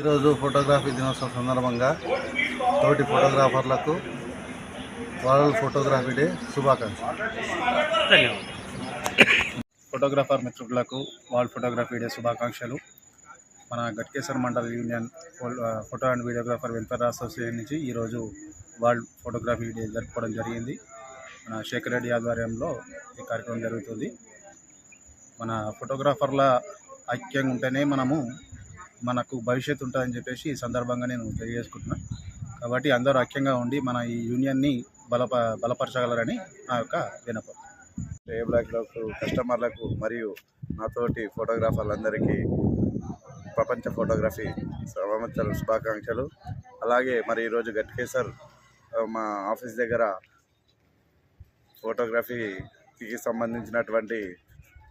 ఈరోజు ఫోటోగ్రఫీ దినోత్సవం సందర్భంగా తోటి ఫోటోగ్రాఫర్లకు వరల్డ్ ఫోటోగ్రఫీ డే శుభాకాంక్షలు. ఫోటోగ్రాఫర్ మిత్రులకు వరల్డ్ ఫోటోగ్రఫీ డే శుభాకాంక్షలు. మన Ghatkeshwar mandal union photo and videographer welfare association నుంచి ఈరోజు వరల్డ్ ఫోటోగ్రఫీ డే జరుపుకోవడం జరిగింది. మన శేఖర్ రెడ్డి ఆధ్వర్యంలో ఈ కార్యక్రమం జరుగుతుంది. మన ఫోటోగ్రాఫర్ల ఐక్యంగా ఉంటేనే మనము మనకు భవిష్యత్తు ఉంటుందని చెప్పేసి ఈ సందర్భంగా నేను తెలియజేసుకుంటున్నాను కాబట్టి అందరూ ఐక్యంగా ఉండి మన ఈ యూనియన్ని బలప బలపరచగలరని నా యొక్క వినపం టేబుల్లకు కస్టమర్లకు మరియు నాతోటి ఫోటోగ్రాఫర్లందరికీ ప్రపంచ ఫోటోగ్రఫీ సంవత్సర శుభాకాంక్షలు. అలాగే మరి ఈరోజు గట్కేసర్ మా ఆఫీస్ దగ్గర ఫోటోగ్రఫీకి సంబంధించినటువంటి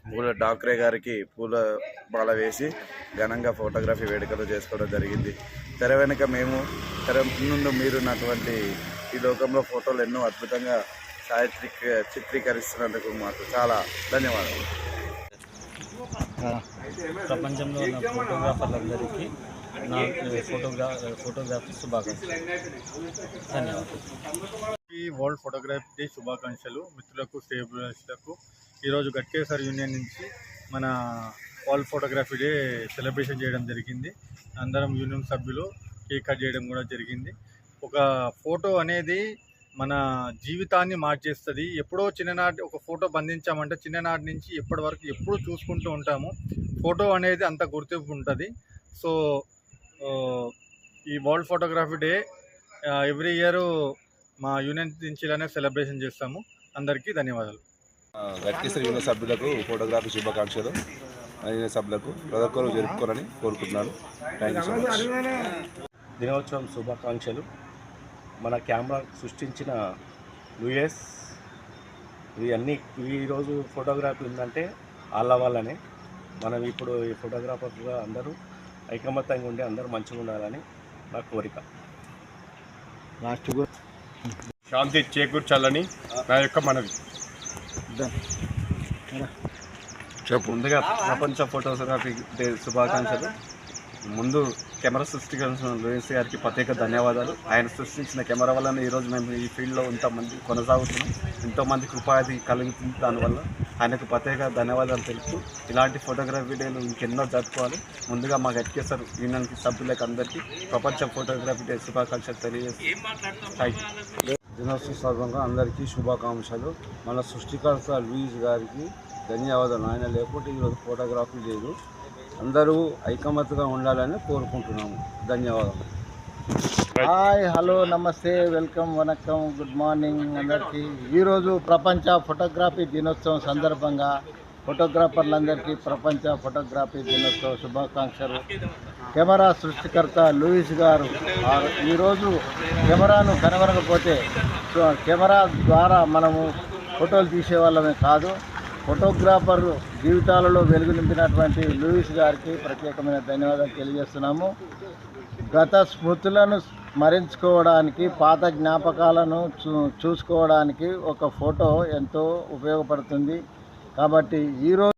పూల డాక్రే గారికి పూల మాల వేసి ఘనంగా ఫోటోగ్రఫీ వేడుకలు చేసుకోవడం జరిగింది. తెర వెనుక మేము తెర ముందు మీరున్నటువంటి ఈ లోకంలో ఫోటోలు ఎన్నో అద్భుతంగా ఛాయాచిత్రీక చిత్రీకరిస్తున్నందుకు మాకు చాలా ధన్యవాదాలు. ప్రపంచంలో ఉన్న ఫోటోగ్రాఫర్లందరికీ నా ఫోటోగ్రా ఫోటోగ్రఫీ శుభాకాంక్షలు. ధన్యవాదాలు. ఈ వరల్డ్ ఫోటోగ్రఫీ డే శుభాకాంక్షలు మిత్రులకు స్టేబులర్స్లకు. ఈరోజు గట్కేశ్వర్ యూనియన్ నుంచి మన వరల్డ్ ఫోటోగ్రఫీ డే సెలబ్రేషన్ చేయడం జరిగింది. అందరం యూనియన్ సభ్యులు కేక్ కట్ చేయడం కూడా జరిగింది. ఒక ఫోటో అనేది మన జీవితాన్ని మార్చేస్తుంది. ఎప్పుడో చిన్ననాటి ఒక ఫోటో బంధించామంటే చిన్ననాటి నుంచి ఎప్పటి వరకు ఎప్పుడు చూసుకుంటూ ఉంటాము. ఫోటో అనేది అంత గుర్తింపు ఉంటుంది. సో ఈ world photography day every year మా యూనియన్ నుంచి ఇలానే సెలబ్రేషన్ చేస్తాము. అందరికీ ధన్యవాదాలు. గట్కేశ్వర యూనియన్ సభ్యులకు ఫోటోగ్రఫీ శుభాకాంక్షలు. యూనియన్ సభ్యులకు ప్రతి ఒక్కరు జరుపుకోవాలని కోరుకుంటున్నాను. థ్యాంక్ యూ సో మచ్ దినోత్సవం శుభాకాంక్షలు. మన కెమెరా సృష్టించిన యుఎస్. ఇవన్నీ ఈరోజు ఫోటోగ్రఫీ ఉందంటే వాళ్ళ వల్లనే. మనం ఇప్పుడు ఈ ఫోటోగ్రాఫర్గా అందరూ ఐకమత్యంగా ఉండి అందరూ మంచిగా ఉండాలని నా కోరిక. శాంతి చేకూర్చాలని నా యొక్క మనవి. ముందుగా ప్రపంచ ఫోటోగ్రఫీ డే శుభాకాంక్షలు. ముందు కెమెరా సృష్టించిన లూయిస్ గారికి ప్రత్యేక ధన్యవాదాలు. ఆయన సృష్టించిన కెమెరా వల్ల ఈరోజు మేము ఈ ఫీల్డ్లో ఇంతమంది కొనసాగుతున్నాం. ఎంతోమందికి ఉపాధి కలుగుతుంది దానివల్ల. ఆయనకు ప్రత్యేక ధన్యవాదాలు తెలుపుతూ ఇలాంటి ఫోటోగ్రఫీ డేలు ఇంకెన్నో జరుపుకోవాలి. ముందుగా మా గట్కేసర్ యూనియన్కి సభ్యులకు అందరికీ. ప్రపంచ ఫోటోగ్రఫీ డే శుభాకాంక్షలు తెలియజేస్తాయి థ్యాంక్ యూ దినోత్సవ సందర్భంగా అందరికీ శుభాకాంక్షలు. మన సృష్టికర్త లూయిస్ గారికి ధన్యవాదాలు. ఆయన లేకపోతే ఈరోజు ఫోటోగ్రఫీ లేదు. అందరూ ఐకమత్తుగా ఉండాలని కోరుకుంటున్నాము. ధన్యవాదాలు. Hi hello namaste welcome vanakkam good morning అందరికీ. ఈరోజు ప్రపంచ ఫోటోగ్రఫీ దినోత్సవం సందర్భంగా ఫోటోగ్రాఫర్లందరికీ ప్రపంచ ఫోటోగ్రఫీ దినోత్సవ శుభాకాంక్షలు. కెమెరా సృష్టికర్త లూయిస్ గారు ఈరోజు కెమెరాను కనుగొనకపోతే కెమెరా ద్వారా మనము ఫోటోలు తీసేవాళ్ళమే కాదు ఫోటోగ్రాఫర్ జీవితాలలో వెలుగు నింపినటువంటి లూయిస్ గారికి ప్రత్యేకమైన ధన్యవాదాలు తెలియజేస్తున్నాము. గత స్మృతులను స్మరించుకోవడానికి పాత జ్ఞాపకాలను చూ చూసుకోవడానికి ఒక ఫోటో ఎంతో ఉపయోగపడుతుంది. కాబట్టి ఈరోజు